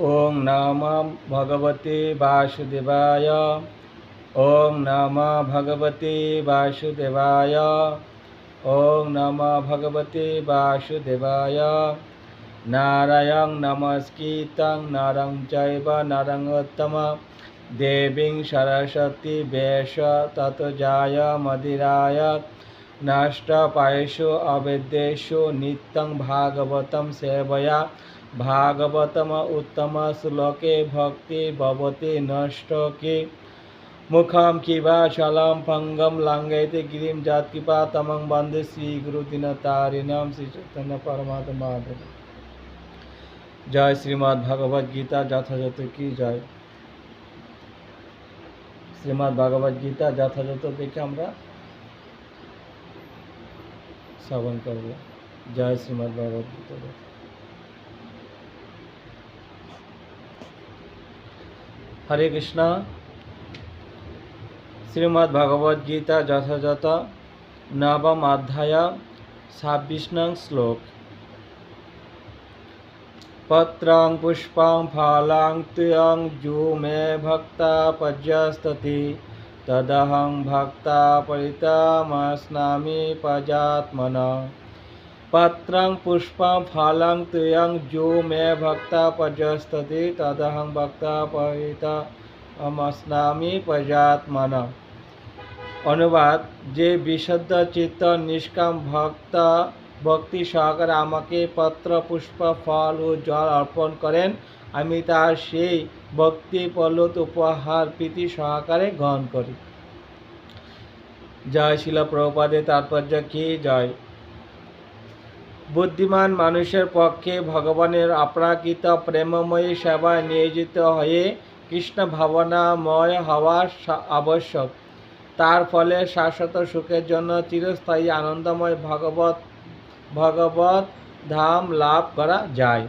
ॐ नमो भगवते वासुदेवाय। ॐ नमो भगवते वासुदेवाय। ॐ नमो भगवते वासुदेवाय। नारायण नमस्कृतं नरं चैव देवीं सरस्वती वेश ततजाय मदिराय। नष्टपायेषु अवेद्येषु नित्यं भागवतं सेवया। भागवतम उत्तम श्लोके भक्ति भवति नष्टके मुखं किवाचलं पङ्गं लङ्घयति गिरिं जात्कृपा तमं वन्दे श्रीगुरुदिनतारिणं শ্রীচৈতন্য পরমাত্মা জয় শ্রীমদ্ ভগবদ গীতা যথাযথ কি জয় শ্রীমদ্ ভগবদ গীতা যথাযথ দেখে আমরা শ্রবণ করব জয় শ্রীমদ্ ভগবদ গীতা হরে কৃষ্ণ শ্রীমদ্ ভগবদ গীতা যথাযথ নবম অধ্যায় ছাব্বিশ নং শ্লোক পত্রং পুষ্পং ফলাং তুয়ং যু মে ভক্তা পর্যস্ততি তদহং ভক্তা পরিতমস্নামি পত্রং পুষ্পং ফলং তুয়ং যো মে ভক্তা পর্যস্ততি তদহং ভক্তা পরিতমস্নামি পজাত্মন অনুবাদ যে বিশুদ্ধ চিত্ত নিষ্কাম ভক্ত ভক্তি সহকারে আমাকে পত্র পুষ্প ফল ও জল অর্পণ করেন আমি তার সেই ভক্তি পল্লত উপহার প্রীতি সহকারে গ্রহণ করি জয় শিল প্রপাদে তাৎপর্য কি জয় বুদ্ধিমান মানুষের পক্ষে ভগবানের অপ্রাকৃত প্রেমময়ী সেবায় নিয়োজিত হয়ে কৃষ্ণ ভাবনাময় হওয়া আবশ্যক। তার ফলে শাশ্বত সুখের জন্য চিরস্থায়ী আনন্দময় ভগবত ভগবত ধাম লাভ করা যায়।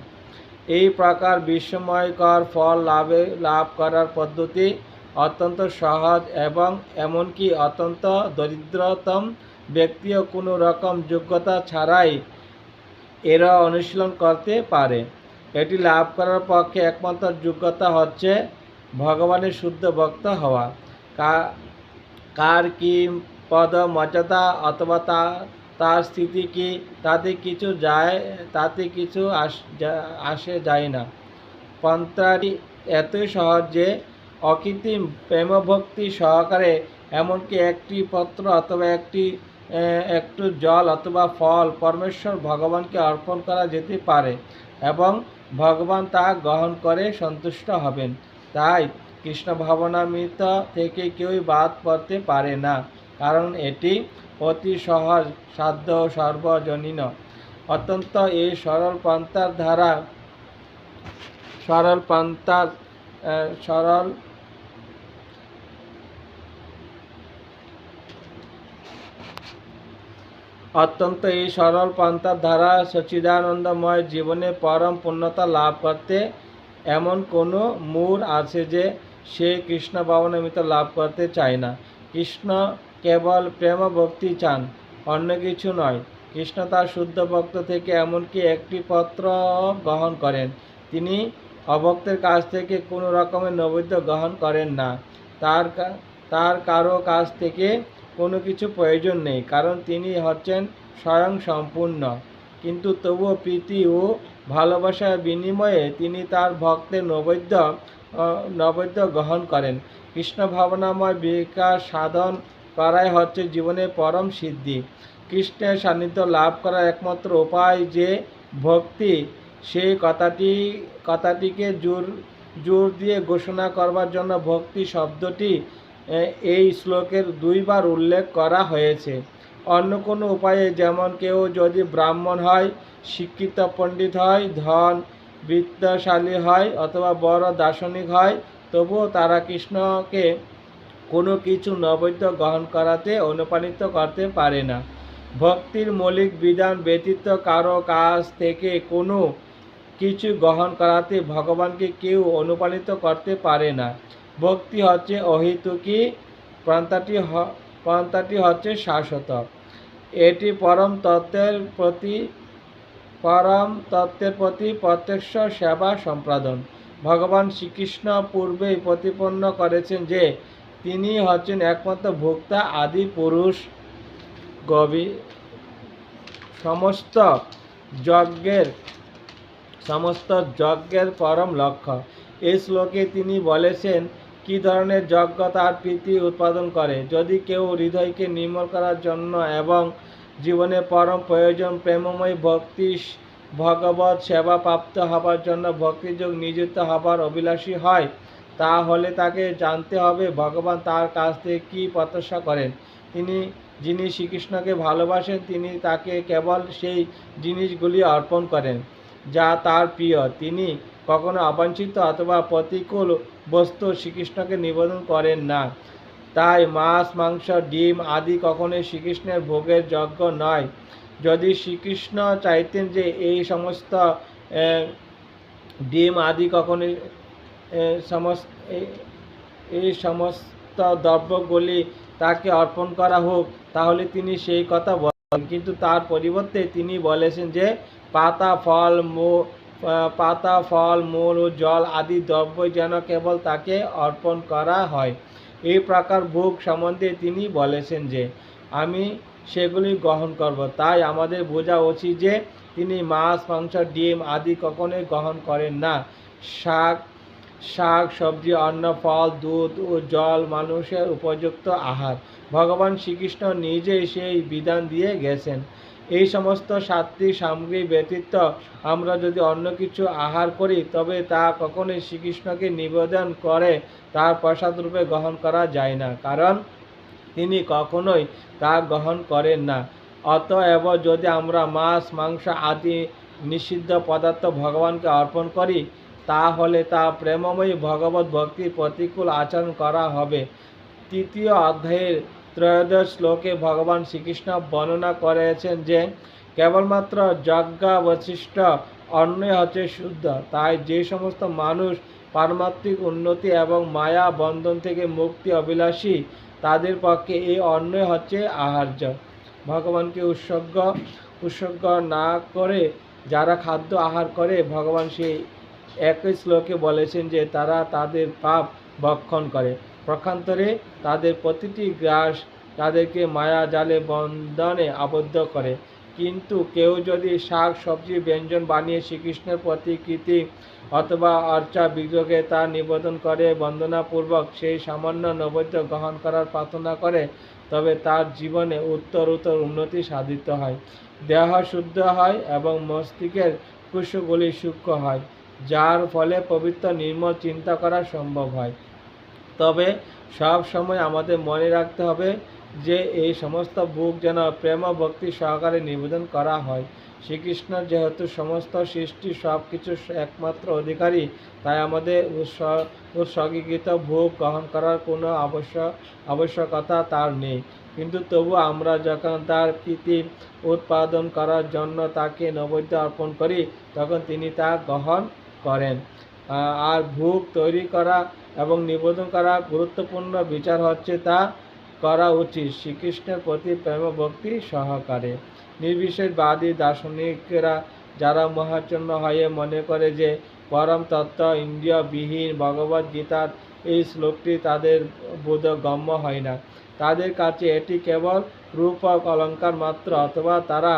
এই প্রকার বিস্ময়কর ফল লাভে, লাভ করার পদ্ধতি অত্যন্ত সহজ এবং এমনকি অত্যন্ত দরিদ্রতম ব্যক্তিও কোনো রকম যোগ্যতা ছাড়াই এরা অনুশীলন করতে পারে। এটি লাভ করার পক্ষে একমাত্র যোগ্যতা হচ্ছে ভগবানের শুদ্ধ ভক্ত হওয়া। কার কি পদ মর্যাদা অথবা তার স্থিতি কি, তাতে কিছু যায়, তাতে কিছু আসে যায় না। পন্থাটি এতই সহজ যে অকৃত্রিম প্রেমভক্তি সহকারে এমনকি একটি পত্র অথবা একটি একটু জল অথবা ফল পরমেশ্বর ভগবানকে অর্পণ করা যেতে পারে এবং ভগবান তা গ্রহণ করে সন্তুষ্ট হবেন। তাই কৃষ্ণ ভাবনামৃত থেকে কেউই বাদ পড়তে পারে না, কারণ এটি অতি সহজ, সাধ্য সর্বজনীন। অত্যন্ত এই সরল পন্থার ধারা সরল পন্থার সরল অত্যন্ত এই সরল পন্থার দ্বারা সচিদানন্দময় জীবনে পরম পূর্ণতা লাভ করতে এমন কোনো মূর আছে যে সে কৃষ্ণ ভাবনামিত লাভ করতে চায় না। কৃষ্ণ কেবল প্রেম ভক্তি চান, অন্য কিছু নয়। কৃষ্ণ তার শুদ্ধ ভক্ত থেকে এমনকি একটি পত্র গ্রহণ করেন। তিনি অভক্তের কাছ থেকে কোনো রকমের নৈবেদ্য গ্রহণ করেন না। তার তার কারও কাছ থেকে কোনো কিছু প্রয়োজন নেই, কারণ তিনি হচ্ছেন স্বয়ং সম্পূর্ণ কিন্তু তবুও প্রীতি ও ভালোবাসার বিনিময়ে তিনি তার ভক্তের নৈবেদ্য নৈবেদ্য গ্রহণ করেন। কৃষ্ণ ভাবনাময় বিকাশ সাধন করাই হচ্ছে জীবনের পরম সিদ্ধি। কৃষ্ণের সান্নিধ্য লাভ করার একমাত্র উপায় যে ভক্তি সেই কথাটি, কথাটিকে জোর জোর দিয়ে ঘোষণা করবার জন্য ভক্তি শব্দটি এই শ্লোকের দুইবার উল্লেখ করা হয়েছে। অন্য কোনো উপায়ে যেমন কেউ যদি ব্রাহ্মণ হয়, শিক্ষিত পণ্ডিত হয়, ধন বিদ্যাশালী হয়, অথবা বড় দার্শনিক হয়, তবুও তারা কৃষ্ণকে কোনো কিছু নৈবেদ্য গ্রহণ করাতে অনুপ্রাণিত করতে পারে না। ভক্তির মৌলিক বিধান ব্যতীত কারও কাছ থেকে কোনো কিছু গ্রহণ করাতে ভগবানকে কেউ অনুপ্রাণিত করতে পারে না। ভক্তি হচ্ছে অহিতুকি পন্থাটি পন্থাটি হচ্ছে শাশ্বত। এটি পরম তত্ত্বের প্রতি, পরম তত্ত্বের প্রতি প্রত্যক্ষ সেবা সম্পাদন ভগবান শ্রীকৃষ্ণ পূর্বেই প্রতিপন্ন করেছেন যে, তিনি হচ্ছেন একমাত্র ভোক্তা, আদি পুরুষ গবি সমস্ত যজ্ঞের সমস্ত যজ্ঞের পরম লক্ষ্য। এই শ্লোকে তিনি বলেছেন কি ধরনের যজ্ঞ তার প্রীতি উৎপাদন করে? যদি কেউ হৃদয়কে নির্মল করার জন্য এবং জীবনে পরম প্রয়োজন, প্রেমময় ভক্তি ভগবত সেবা প্রাপ্ত হবার জন্য ভক্তিযোগ নিযুক্ত হবার অভিলাষী হয়, তাহলে তাকে জানতে হবে ভগবান তার কাছ থেকে কী প্রত্যাশা করেন। তিনি যিনি শ্রীকৃষ্ণকে ভালোবাসেন, তিনি তাকে কেবল সেই জিনিসগুলি অর্পণ করেন যা তার প্রিয়। তিনি কখনো অবাঞ্ছিত অথবা প্রতিকূল বস্তু শ্রীকৃষ্ণকে নিবেদন করেন না। তাই মাছ, মাংস, ডিম আদি কখনোই শ্রীকৃষ্ণের ভোগের যজ্ঞ নয়। যদি শ্রীকৃষ্ণ চাইতেন যে এই সমস্ত ডিম আদি কখনোই সমস্ত এই- সমস্ত দ্রব্যগুলি তাকে অর্পণ করা হোক, তাহলে তিনি সেই কথা বলেন। কিন্তু তার পরিবর্তে তিনি বলেছেন যে পাতা, ফল, মো পাতা, ফল, মূল ও জল আদি দ্রব্য যেন কেবল তাকে অর্পণ করা হয়। এই প্রকার ভোগ সম্বন্ধে তিনি বলেছেন যে, আমি সেগুলি গ্রহণ করব। তাই আমাদের বোঝা উচিত যে, তিনি মাছ, মাংস, ডিম আদি কখনোই গ্রহণ করেন না। শাক শাক, সবজি, অন্ন, ফল, দুধ ও জল মানুষের উপযুক্ত আহার। ভগবান শ্রীকৃষ্ণ নিজেই সেই বিধান দিয়ে গেছেন। এই সমস্ত সাত্বিক সামগ্রী ব্যতীত আমরা যদি অন্য কিছু আহার করি, তবে তা কখনোই শ্রীকৃষ্ণকে নিবেদন করে তার প্রসাদ রূপে গ্রহণ করা যায় না, কারণ তিনি কখনোই তা গ্রহণ করেন না। অতএব যদি আমরা মাছ, মাংস আদি নিষিদ্ধ পদার্থ ভগবানকে অর্পণ করি, তাহলে তা প্রেমময়ী ভগবত ভক্তির প্রতিকূল আচরণ করা হবে। তৃতীয় অধ্যায়ের ত্রয়োদশ শ্লোকে ভগবান শ্রীকৃষ্ণ বর্ণনা করেছেন যে, কেবলমাত্র যজ্ঞাবশিষ্ট অন্নই হচ্ছে শুদ্ধ। তাই যে সমস্ত মানুষ পারমাত্মিক উন্নতি এবং মায়া বন্ধন থেকে মুক্তি অভিলাষী, তাদের পক্ষে এই অন্নই হচ্ছে আহার্য। ভগবানকে উৎসর্গ উৎসর্গ না করে যারা খাদ্য আহার করে, ভগবান সেই একই শ্লোকে বলেছেন যে, তারা তাদের পাপ ভক্ষণ করে। প্রক্ষান্তরে তাদের প্রতিটি গ্রাস তাদেরকে মায়া জালে বন্ধনে আবদ্ধ করে। কিন্তু কেউ যদি শাক, সবজি, ব্যঞ্জন বানিয়ে শ্রীকৃষ্ণের প্রতিকৃতি অথবা অর্চা বিগ্রহে তা নিবেদন করে বন্দনাপূর্বক সেই সামান্য নৈবেদ্য গ্রহণ করার প্রার্থনা করে, তবে তার জীবনে উত্তর উত্তর উন্নতি সাধিত হয়। দেহ শুদ্ধ হয় এবং মস্তিষ্কের কুশগুলি সূক্ষ্ম হয়, যার ফলে পবিত্র নির্মল চিন্তা করা সম্ভব হয়। তবে সব সময় আমাদের মনে রাখতে হবে যে এই সমস্ত বুক যেন প্রেম ভক্তি সহকারে নিবেদন করা হয়। শ্রীকৃষ্ণ যেহেতু সমস্ত সৃষ্টি সব কিছু একমাত্র অধিকারী, তাই আমাদের উৎস- উৎসর্গীকৃত ভোগ গ্রহণ করার কোনো আবশ্যক আবশ্যকতা তার নেই। কিন্তু তবু আমরা যখন তার প্রীতি উৎপাদন করার জন্য তাকে নৈবেদ্য অর্পণ করি, তখন তিনি তা গ্রহণ করেন। আর ভোগ তৈরি করা এবং নিবেদন করা গুরুত্বপূর্ণ বিচার হচ্ছে তা করা উচিত। শ্রীকৃষ্ণের প্রতি প্রেম ভক্তি সহকারে নির্বিশেষবাদী দার্শনিকরা যারা মহাচন্ন হয়ে মনে করে যে পরম তত্ত্ব ইন্দ্রিয় বিহীন ভগবদ গীতার এই শ্লোকটি তাদের বোধগম্য হয় না। তাদের কাছে এটি কেবল রূপক অলঙ্কার মাত্র অথবা তারা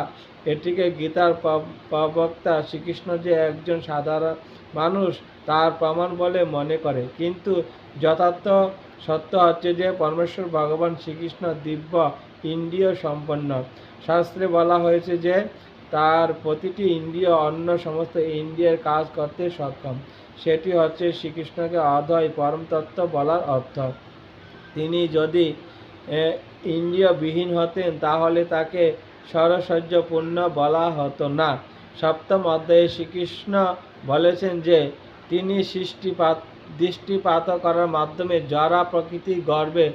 এটিকে গীতার প্রবক্তা শ্রীকৃষ্ণ যে একজন সাধারণ মানুষ, তার প্রমাণ বলে মনে করে। কিন্তু যথার্থ সত্য হচ্ছে যে পরমেশ্বর ভগবান শ্রীকৃষ্ণ দিব্য, ইন্দ্রিয় সম্পন্ন। শাস্ত্রে বলা হয়েছে যে তার প্রতিটি ইন্দ্রিয় অন্য সমস্ত ইন্দ্রিয়ের কাজ করতে সক্ষম। সেটি হচ্ছে শ্রীকৃষ্ণকে অধয় পরম তত্ত্ব বলার অর্থ। তিনি যদি ইন্দ্রিয়বিহীন হতেন, তাহলে তাকে সরসহ্যপূর্ণ বলা হতো না। সপ্তম অধ্যায়ে শ্রীকৃষ্ণ বলেছেন যে, তিনি সৃষ্টিপাত, দৃষ্টিপাত করার মাধ্যমে যারা প্রকৃতির গর্বে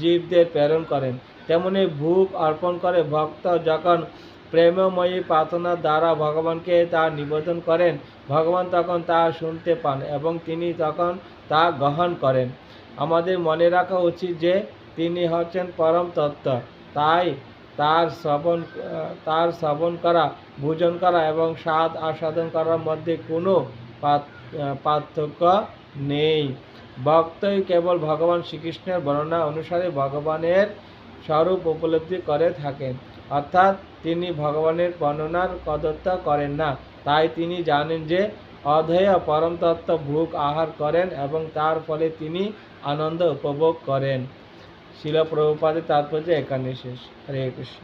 জীবদের প্রেরণ করেন, তেমনি ভোগ অর্পণ করে ভক্ত যখন প্রেমময়ী প্রার্থনার দ্বারা ভগবানকে তা নিবেদন করেন, ভগবান তখন তা শুনতে পান এবং তিনি তখন তা গ্রহণ করেন। আমাদের মনে রাখা উচিত যে, তিনি হচ্ছেন পরম তত্ত্ব। তাই তার শ্রবণ তার শ্রবণ করা, ভোজন করা এবং স্বাদ আস্বাদন করার মধ্যে কোনো পার্থক্য নেই। ভক্তই কেবল ভগবান শ্রীকৃষ্ণের বর্ণনা অনুসারে ভগবানের স্বরূপ উপলব্ধি করে থাকেন। অর্থাৎ তিনি ভগবানের বর্ণনার কদত্ত করেন না। তাই তিনি জানেন যে অধেয় পরমতত্ত্ব ভোগ আহার করেন এবং তার ফলে তিনি আনন্দ উপভোগ করেন। শিল প্রভুপাদের তাৎপর্য এখানে শেষ হরে কৃষ্ণ